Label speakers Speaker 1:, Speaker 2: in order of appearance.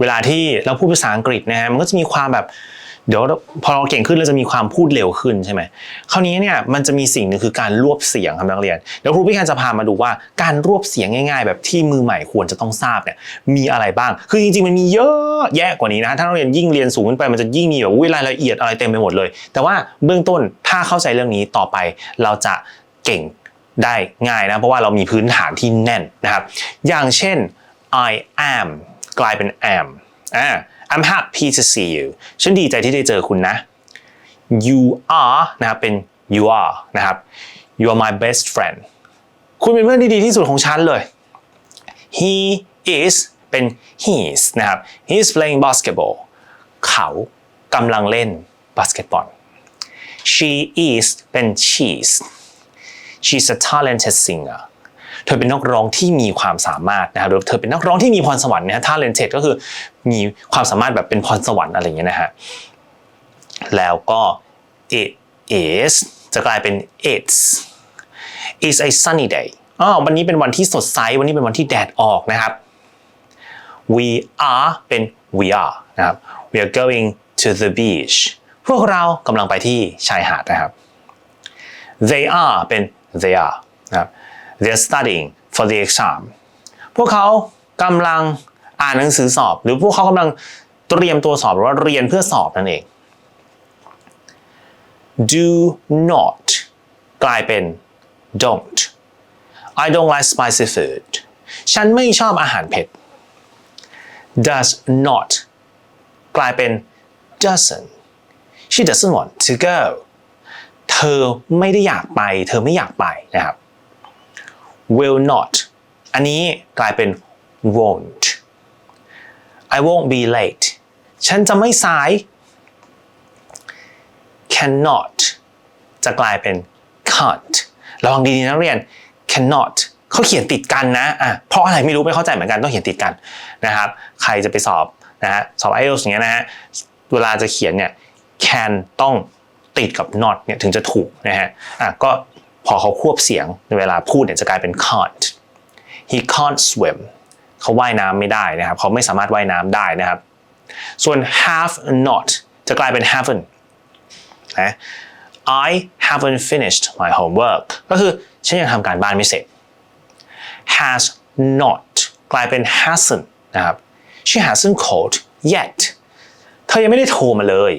Speaker 1: เวลาที่เราพูดภาษาอังกฤษนะฮะมันก็จะมีความแบบเดี๋ยวพอเราเก่งขึ้นเราจะมีความพูดเร็วขึ้นใช่ไหมคราวนี้เนี่ยมันจะมีสิ่งหนึ่งคือการรวบเสียงครับนักเรียนเดี๋ยวครูพี่แคนจะพามาดูว่าการรวบเสียงง่าย ๆ แบบที่มือใหม่ควรจะต้องทราบเนี่ยมีอะไรบ้าง คือจริงๆมันมีเยอะแยะกว่านี้นะถ้านักเรียนยิ่งเรียนสูงขึ้นไปมันจะยิ่งมีแบบอุ๊ยรายละเอียดอะไรเต็มไปหมดเลย แต่ว่าเบื้องต้นถ้าเข้าใจเรื่องนี้ต่อไปเราจะเก่งได้ง่ายนะเพราะว่าเรามีพื้นฐานที่แน่นนะครับ อย่างเช่น I am กลายเป็น am อ่า I'm happy to see you ฉันดีใจที่ได้เจอคุณนะ you are นะครับเป็น you are นะครับ you are my best friend คุณเป็นเพื่อนที่ดีที่สุดของฉันเลย he is เป็น he's นะครับ he's playing basketball เขากำลังเล่นบาสเกตบอล she is เป็น she's she's a talented singer ธอเป็นนักร้องที่มีความสามารถนะครับหรือเธอเป็นนักร้องที่มีพรสวรรค์นะฮะ talented ก็คือมีความสามารถแบบเป็นพรสวรรค์อะไรอย่างเงี้ยนะฮะแล้วก็ it is จะกลายเป็น it's is a sunny day อ๋อวันนี้เป็นวันที่สดใส วันนี้เป็นวันที่แดดออกนะครับ we are เป็น we are นะครับ we are going to the beach พวกเรากำลังไปที่ชายหาดนะครับ they are เป็น they are นะครับ They're studying for the exam พวกเขากำลังอ่านหนังสือสอบ หรือพวกเขากำลังเตรียมตัวสอบหรือว่าเรียนเพื่อสอบนั่นเอง do not กลายเป็น don't I don't like spicy food ฉันไม่ชอบอาหารเผ็ด does not กลายเป็น doesn't she doesn't want to go เธอไม่ได้อยากไป เธอไม่อยากไปนะครับ will not อันนี้กลายเป็น won't I won't be late ฉันจะไม่สาย cannot จะกลายเป็น can't ระวังดีๆนักเรียน cannot เขาเขียนติดกันนะอะเพราะอะไรไม่รู้ไม่เข้าใจเหมือนกันต้องเขียนติดกันนะครับ ใครจะไปสอบนะฮะสอบ IELTS อย่างเงี้ยนะฮะเวลาจะเขียนเนี่ย can ต้องติดกับ not เนี่ยถึงจะถูกนะฮะอะก็ พอเขาควบเสียงในเวลาพูดเนี่ยจะกลายเป็น can't he can't swim เขาว่ายน้ำไม่ได้นะครับ เขาไม่สามารถว่ายน้ำได้นะครับ ส่วน have not จะกลายเป็น haven't นะ I haven't finished my homework ก็คือฉันยังทำการบ้านไม่เสร็จ has not กลายเป็น hasn't นะครับ she hasn't called yet เธอยังไม่ได้โทรมาเลย